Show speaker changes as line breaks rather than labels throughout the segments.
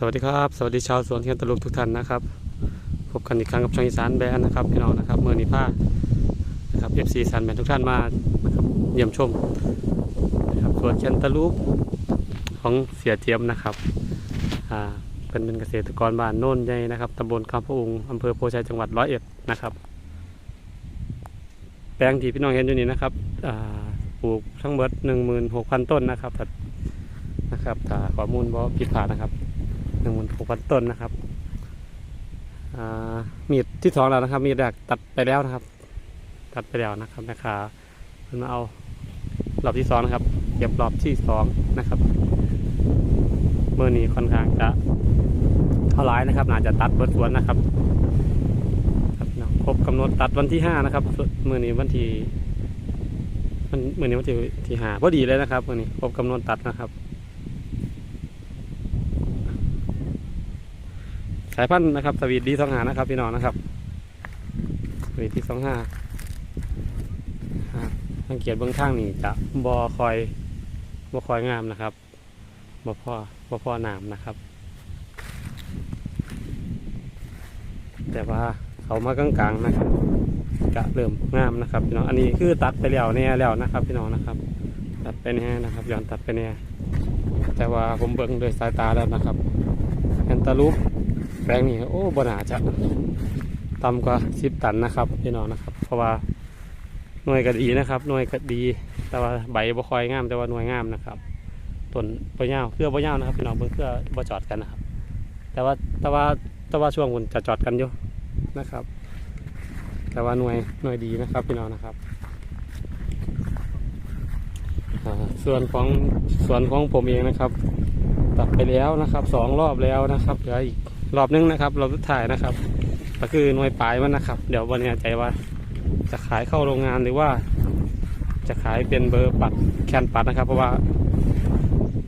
สวัสดีครับสวัสดีชาวสวนเทียนตะลุกทุกท่านนะครับพบกันอีกครั้งกับช่องอีสานแบนนะครับพี่น้องนะครับเมื่อนี้ผ้านะครับ FC สานแบนทุกท่านมานะครับเยี่ยมชมนะครับสวนเทียนตะลุกของเสียเทียมนะครับอ่าเป็นเป็นเกษตรกรบ้านโน่นใหญ่นะครับตำบลคำพะอุงอำเภอโพชัยจังหวัดร้อยเอ็ดนะครับ แปลงที่พี่น้องเห็นอยู่นี้นะครับอ่าปลูกทั้งหมด16,000ต้นนะครับนะครับถ้าข้อมูลบ่ผิดพลาดนะครับ นึ่งหมื่นหกพันต้นนะครับมีดที่สองแล้วนะครับ มีดแรกตัดไปแล้วนะครับ ตัดไปแล้วนะครับแม่ค้าเพิ่นมาเอารอบที่สองนะครับเก็บรอบที่สองนะครับเมื่อนี้ค่อนข้างจะเท่าไรนะครับน่าจะตัดเบิดสวนนะครับครับเนาะครบกำหนดตัดวันที่ห้านะครับเมื่อนี้วันที่มันเมื่อนี้วันที่ที่ห้าพอดีเลยนะครับเมื่อนี้ครบกำหนดตัดนะครับายพันธุ์นะครับสวีทดีสองหานะครับพี่น้องนะครับสวีทดีสองห้าสังเกตเบื้องข้างนี่จะบอคอยบอคอยงามนะครับบอพ่อบอพ่อหนามนะครับ แต่ว่าเขามากลางๆนะครับกะเริ่มงามนะครับพี่น้องอันนี้คือตัดไปแล้วแน่แล้วนะครับ พี่น้องนะครับ ตัดไปแน่นะครับย้อนตัดไปแน่แต่ว่าผมเบิ่งโดวยสายตาแล้วนะครับแอนตาลูป ปลงนี้โอ้บนาจะต่ำกว่าสิบตันนะครับพี่น้องนะครับ เพราะว่าหน่วยก็ดีนะครับหน่วยก็ดี แต่ว่าใบบ่คอยงามแต่ว่าหน่วยงามนะครับต้นบ่ยาวเครือบ่ยาวนะครับพี่น้องเบิ่งเครือบ่จอดกันนะครับ แต่ว่าแต่ว่าแต่ว่าช่วงคุณจะจอดกันอยู่นะครับ แต่ว่าหน่วยหน่วยดีนะครับพี่น้องนะครับส่วนของส่วนของผมเองนะครับ ตัดไปแล้วนะครับสองรอบแล้วนะครับเหลืออีก รอบนึงนะครับรอบสุดท้ายนะครับ ก็คือหน่วยปลายมันนะครับ เดี๋ยววันนี้ใจว่าจะขายเข้าโรงงานหรือว่า จะขายเป็นเบอร์ปัดแคนปัดนะครับ เพราะว่า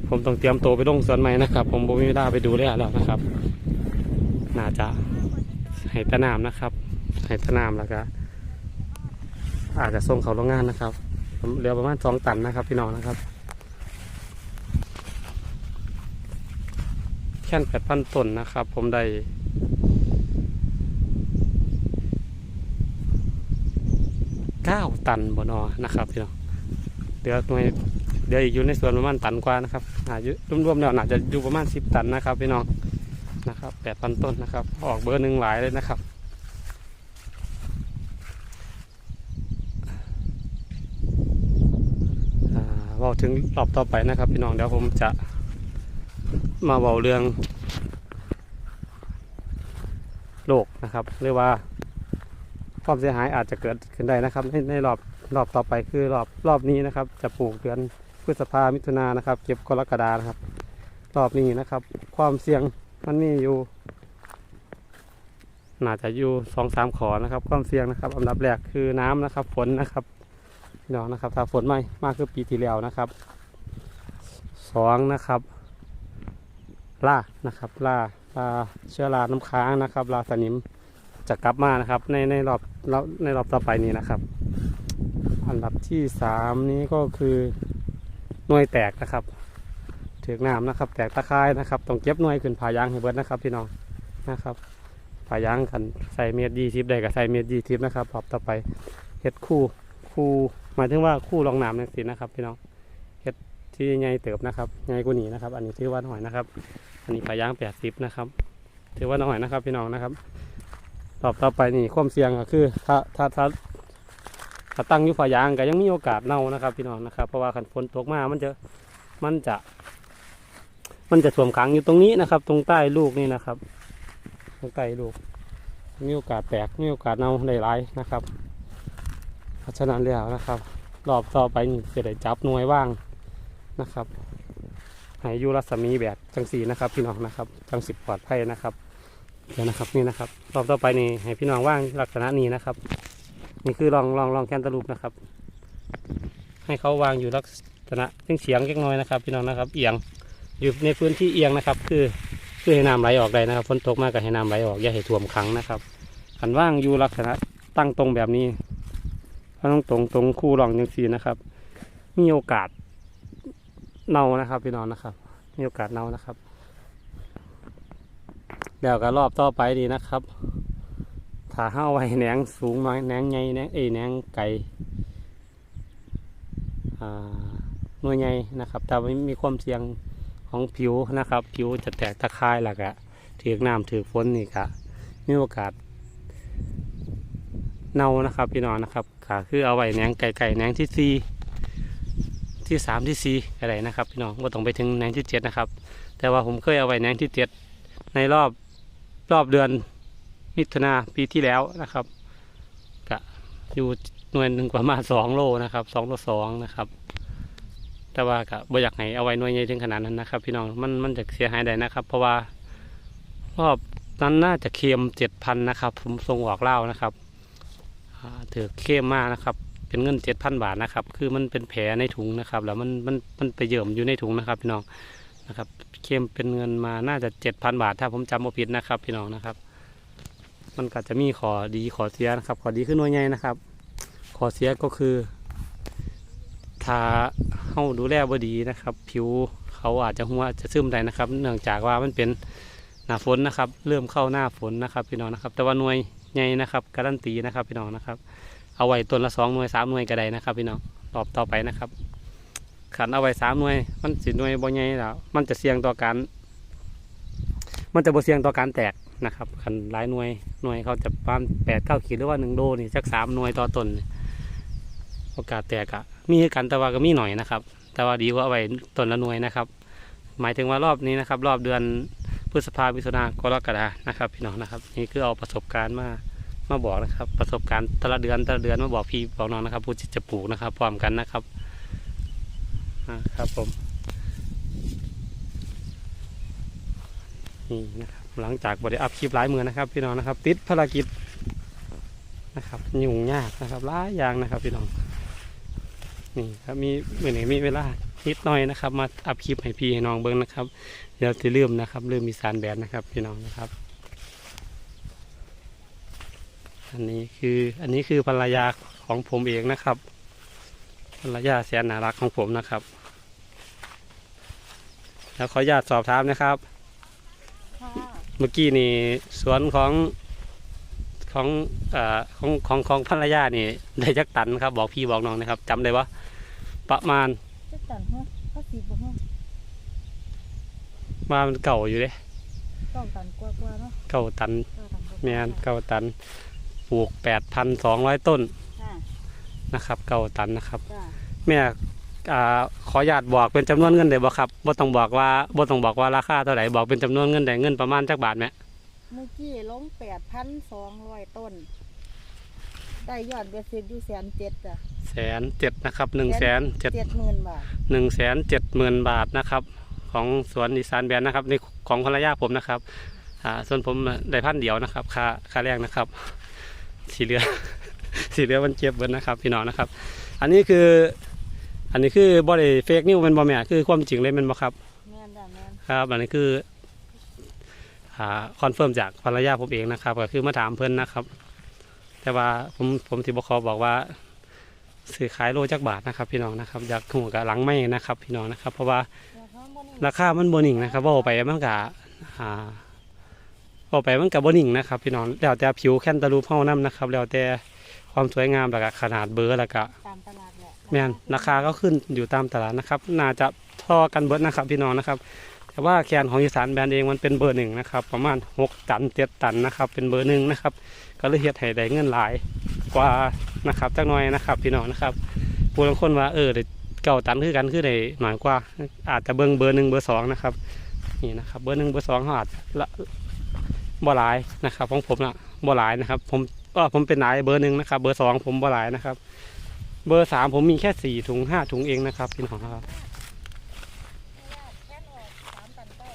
ผมต้องเตรียมตัวไปลงสวนใหม่นะครับ ผมบ่มีเวลาไปดูเลยแล้วนะครับ น่าจะให้ตะนามนะครับให้ตะนามแล้วก็อาจจะส่งเขาโรงงานนะครับเหลือประมาณสองตันนะครับ พี่น้องนะครับ ค่นแปดพันต้นนะครับ ผมได้เก้าตันบนอนะครับพี่น้องเดี๋ยวหน่วยเดี๋ยวอีกอยู่ในส่วนประมาณตันกว่านะครับอายุรวมๆแล้วน่าจะอยู่ประมาณสิบตันนะครับพี่น้องนะครับแปดพันต้นนะครับ ออกเบอร์หนึ่งหลายเลยนะครับอ่าเว่าถึงรอบต่อไปนะครับ พี่น้องเดี๋ยวผมจะ มาเบาเรื่องโลกนะครับหรือว่าความเสียหายอาจจะเกิดขึ้นได้นะครับ ในในรอบรอบต่อไปคือรอบรอบนี้นะครับ จะปลูกเดือนพฤษภามิถุนายนะครับ เก็บกรกฎานะครับ รอบนี้นะครับ ความเสี่ยงมันมีอยู่น่าจะอยู่สองสามขอนะครับ ความเสี่ยงนะครับอันดับแรกคือน้ำนะครับฝนนะครับพี่น้องนะครับ ถ้าฝนไม่มากคือปีที่แล้วนะครับสองนะครับ ล่านะครับล่าล่าเชื้อราน้ำค้างนะครับลาสนิมจะกลับมานะครับ ในในรอบในรอบต่อไปนี้นะครับ อันดับที่สามนี้ก็คือหน่วยแตกนะครับถือกน้ำนะครับ แตกตะไคร้นะครับต้องเก็บหน่วยขึ้นผายางให้เบิดนะครับพี่น้องนะครับผายางกันใส่เมตรยี่สิบได้กับใส่เมตรยี่สิบนะครับรอบต่อไปเฮ็ดคู่คู่หมายถึงว่าคู่รองน้ำนั่นสินะครับพี่น้องเฮ็ด ที่ใหญ่เติบนะครับใหญ่กว่านี้นะครับ อันนี้ถือว่าหน่อยนะครับ อันนี้ปลายางแปดสิบนะครับ ถือว่าน้อยนะครับพี่น้องนะครับรอบต่อไปนี่ความเสี่ยงก็คือถ้าถ้าถ้าถ้าตั้งอยู่ฝายางก็ยังมีโอกาสเน่านะครับพี่น้องนะครับ เพราะว่าขันฝนตกมามันจะมันจะ มันจะท่วมขังอยู่ตรงนี้นะครับ ตรงใต้ลูกนี่นะครับ ตรงใต้ลูก มีโอกาสแตกมีโอกาสเน่าได้หลายนะครับเพราะฉะนั้นแล้วนะครับ รอบต่อไปนี่จะได้จับหน่วยว่าง นะครับให้อยู่รัศมีแบบจังสีนะครับ พี่น้องนะครับ จังสิบปลอดภัยนะครับเดี๋ยวนะครับนี่นะครับรอบต่อไปนี่ให้พี่น้องว่างลักษณะนี้นะครับ นี่คือลองลองลองแคนตาลูปนะครับ ให้เขาวางอยู่ลักษณะเฉียงเฉียงเล็กน้อยนะครับ พี่น้องนะครับ เอียงอยู่ในพื้นที่เอียงนะครับ คือคือให้น้ำไหลออกได้นะครับฝนตกมากก็ให้น้ำไหลออกอย่าให้ท่วมขังนะครับขันว่างอยู่ลักษณะตั้งตรงแบบนี้ถ้าต้องตรงตรงคู่รองจังสีนะครับ มีโอกาส เน่านะครับพี่น้องนะครับ มีโอกาสเน่านะครับแล้วก็รอบต่อไปดีนะครับถ้าเฮาไว้แหนงสูงมาแหนงใหญ่แหนงเอแหนงไก่อ่าหน่วยใหญ่นะครับแต่ไม่มีความเสี่ยงของผิวนะครับ ผิวจะแตกตะคายหลักอะถือน้ำถือฝนนี่ก็มีโอกาสเน่านะครับพี่น้องนะครับก็คือเอาไว้แหนงไก่ไก่แหนงที่สี่ ที่สามที่สี่อะไรนะครับพี่น้องว่าต้องไปถึงแนงที่เจ็ดนะครับ แต่ว่าผมเคยเอาไว้แนงที่เจ็ดในรอบรอบเดือนมิถุนาปีที่แล้วนะครับกะอยู่หน่วยหนึ่งประมาณสองโลนะครับสองโลสองนะครับ แต่ว่ากะบ่อยากให้เอาไว้หน่วยใหญ่ถึงขนาดนั้นนะครับ พี่น้องมันมันจะเสียหายได้นะครับ เพราะว่ารอบนั้นน่าจะเค็มเจ็ดพันนะครับ ผมส่งออกเล่านะครับถือเค็มมากนะครับ เป็นเงินเจ็ดพันบาทนะครับ คือมันเป็นแผลในถุงนะครับ แล้วมันมันมันไปเยิ่มอยู่ในถุงนะครับ พี่น้องนะครับเค็มเป็นเงินมาน่าจะเจ็ดพันบาท ถ้าผมจำไม่ผิดนะครับ พี่น้องนะครับ มันก็จะมีขอดีขอเสียนะครับ ขอดีคือหน่วยใหญ่นะครับ ขอเสียก็คือถ้าเฮาดูแลบดีนะครับ ผิวเขาอาจจะหัวจะซึมได้นะครับ เนื่องจากว่ามันเป็นหน้าฝนนะครับ เริ่มเข้าหน้าฝนนะครับ พี่น้องนะครับ แต่ว่าหน่วยใหญ่นะครับการันตีนะครับ พี่น้องนะครับ เอาไว้ต้นละสองหน่วยสามหน่วยก็ได้นะครับ พี่น้องตอบต่อไปนะครับขันเอาไว้สามหน่วย มันสิหน่วยบ่ใหญ่แล้วมันจะเสี่ยงต่อการมันจะบ่เสี่ยงต่อการแตกนะครับขันหลายหน่วยหน่วยเขาจะประมาณแปดเก้าขีดหรือว่าหนึ่งโลนี่สักสามหน่วยต่อต้นโอกาสแตกอะมีกันแต่ว่าก็มีหน่อยนะครับ แต่ว่าดีกว่าเอาไว้ต้นละหน่วยนะครับ หมายถึงว่ารอบนี้นะครับ รอบเดือนพฤษภาพิษณากรกฎานะครับ พี่น้องนะครับ นี่คือเอาประสบการณ์มา มาบอกนะครับ ประสบการณ์แต่ละเดือนแต่ละเดือนมาบอกพี่บอกน้องนะครับผู้จะปลูกนะครับพร้อมกันนะครับอ่าครับผมนี่นะครับหลังจากบริอัพคลิปหลายมือนะครับ พี่น้องนะครับ ติดภารกิจนะครับยุ่งยากนะครับหลายอย่างนะครับพี่น้องนี่ครับมีเมื่อไหร่มีเวลานิดหน่อยนะครับ มาอัพคลิปให้พี่ให้น้องเบิ้งนะครับเดี๋ยวจะเริ่มนะครับเริ่มมีสารแบนนะครับ พี่น้องนะครับ อันนี้คืออันนี้คือภรรยาของผมเองนะครับ ภรรยาแสนน่ารักของผมนะครับ แล้วขออนุญาตสอบถามนะครับ
ค่ะ
เมื่อกี้นี่สวนของของเอ่อของของของภรรยานี่ได้จักตันครับบอกพี่บอกน้องนะครับจำได้ว่าประมาณ
จะตันฮะข้าสีบ่ฮะ
มามันเก่าอยู่เลย
ต้องตันกว่ากว่าเนาะ
เก่าตัน
เก้าตันกว่าๆ
แมนเก่าตัน ปลูกแปดพันสองร้อยต้น
ค่ะ
นะครับเก่าตันนะครับ
จ้า
แม่อ่าขออนุญาตบอกเป็นจำนวนเงินได้บ่ครับบ่ต้องบอกว่าบ่ต้องบอกว่าราคาเท่าไหร่บอกเป็นจำนวนเงินได้เงินประมาณจักบาทไหม
เมื่อกี้ลงแปดพันสองร้อยต้น ได้ยอดเบ็ดเสร็จอยู่แสนเจ็ดจ้ะ
แสนเจ็ดนะครับหนึ่งแสนเจ็ด
เจ็ดหมื่นบาท
หนึ่งแสนเจ็ดหมื่นบาทนะครับ ของสวนอีสานแบรนด์นะครับในของภรรยาผมนะครับอ่าส่วนผมได้พันเดียวนะครับค่าค่าแรกนะครับ สีเหลือสีเหลือมันเจ็บเบิดนะครับ พี่น้องนะครับ อันนี้คือ อันนี้คือบอดี้เฟกนิวเป็นบอแม่คือความจริงเลยเป็นบอครับ
แม่นจ้ะแม่น
ครับ อันนี้คืออ่าคอนเฟิร์มจากภรรยาผมเองนะครับ ก็คือมาถามเพื่อนนะครับ แต่ว่าผมผมสิบขอบอกว่าซื้อขายโลจักบาทนะครับ พี่น้องนะครับอยากหัวกับหลังไม่นะครับ พี่น้องนะครับ เพราะว่า
ราคาบ่นี่
ราคามันบนิ่งนะครับเว่าไปมันกะอ่า เว่าไปมันกับบนิ่งนะครับพี่น้องแล้วแต่ผิวแคนตาลูปเฮานํนะครับ แล้วแต่ความสวยงามแล้วก็ขนาดเบอร์แล้วก็
ตามตลาดแหละ
แม่นราคาก็ขึ้นอยู่ตามตลาดนะครับ น่าจะทอกันเบิดนะครับ พี่น้องนะครับ แต่ว่าแคนของอีสานแบรนด์เองมันเป็นเบอร์หนึ่งนะครับ ประมาณ6ตัน7ตันนะครับ เป็นเบอร์หนึ่งนะครับ ก็เลยเฮ็ดให้ได้เงินหลายกว่านะครับจักหน่อยนะครับ พี่น้องนะครับผู้บางคนว่าเออได้เก่าตันคือกันคือได้หน่อยกว่า อาจจะเบิ่งเบอร์หนึ่งเบอร์สองนะครับนี่นะครับ เบอร์หนึ่งเบอร์สองเขาอาจจะละ บ่หลายนะครับของผมนะบ่หลายนะครับ ผมก็ผมเป็นนายเบอร์หนึ่งนะครับ เบอร์สองผมบ่หลายนะครับ เบอร์สามผมมีแค่สี่ถุงห้าถุงเองนะครับพี่น้องครับ
แค่นออกสามตันเก้า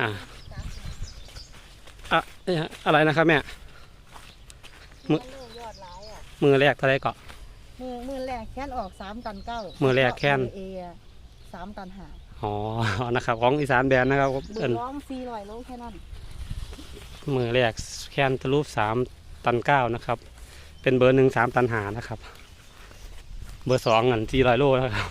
อ่า
สามตัน
อะเอ๊ะอะไรนะครับแม่มื้อ
มันลูกยอดหลายอะ
มือแรกเท่าไรก็
มือมือแรกแค่นออกสามตันเก้า
มื้อแรกแค่น
เออะสามตันหา
อ๋อนะครับ ของอีสานแบรนด์นะครับ
เบิ
เอิ่
ก
น
ร้องสี่ร้อยโลแค่นั้น
มือแรกแคนทะลุสามตันเก้านะครับ เป็นเบอร์หนึ่งสามตันหานะครับ เบอร์สองอันสี่ร้อยโลนะครับ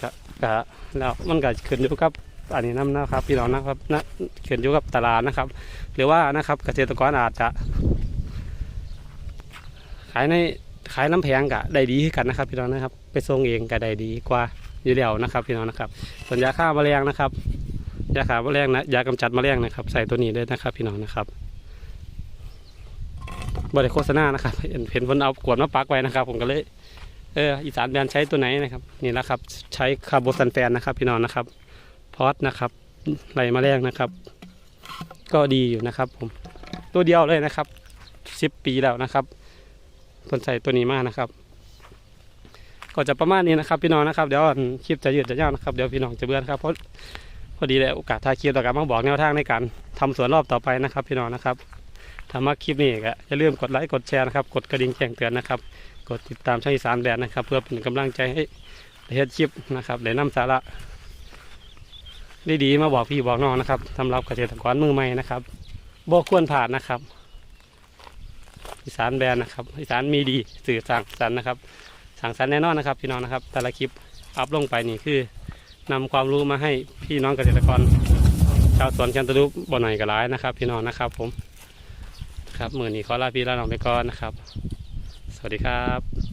ก็ก็แล้วมันก็ขึ้นอยู่กับอันนี้น้ำนะครับพี่น้องนะครับนะเขียนอยู่กับตลาดนะครับ หรือว่านะครับเกษตรกรอาจจะ ขายในขายน้ำแพงกะได้ดีขึ้นกันนะครับ พี่น้องนะครับ ไปส่งเองก็ได้ดีกว่าอยู่แล้วนะครับ พี่น้องนะครับส่วนยาฆ่าแมลงนะครับ ยาฆ่าแมลงนะยากำจัดแมลงนะครับ ใส่ตัวนี้เลยนะครับ พี่น้องนะครับบริโฆษณานะครับเห็นเห็นคนเอาขวดมาปักไว้นะครับ ผมก็เลยเอออีสานแบรนด์ใช้ตัวไหนนะครับ นี่แหละครับ ใช้คาร์โบซันแฟนนะครับ พี่น้องนะครับ พอสนะครับไหลแมลงนะครับ ก็ดีอยู่นะครับ ผมตัวเดียวเลยนะครับสิบปีแล้วนะครับคนใส่ตัวนี้มากนะครับ ก็จะประมาณนี้นะครับ พี่น้องนะครับ เดี๋ยวคลิปจะยืดจะยาวนะครับเดี๋ยวพี่น้องจะเบื่อนะครับเพราะ พอดีเลยโอกาสถ่ายคลิปต่อการมาบอกแนวทางในการทำสวนรอบต่อไปนะครับ พี่น้องนะครับถ้ามาคลิปนี้ก็อย่าลืมกดไลค์กดแชร์นะครับ กดกระดิ่งแจ้งเตือนนะครับ กดติดตามช่องอีสานแบรนด์นะครับ เพื่อเป็นกำลังใจให้ได้เฮ็ดคลิปนะครับได้นำสาระดีๆมาบอกพี่บอกน้องนะครับสำหรับเกษตรกรมือใหม่นะครับบ่ควรผ่านนะครับอีสานแบรนด์นะครับอีสานมีดีสื่อสั่งสรรค์นะครับ สั่งสรรแน่นอนนะครับ พี่น้องนะครับ แต่ละคลิปอัพลงไปนี่คือ นำความรู้มาให้พี่น้องเกษตรกร ชาวสวนแคนตาลูปบ่อหน่อยก็ร้ายนะครับ พี่น้องนะครับผมครับมือนี้ขอลาพี่ลาน้องไปก่อนนะครับ สวัสดีครับ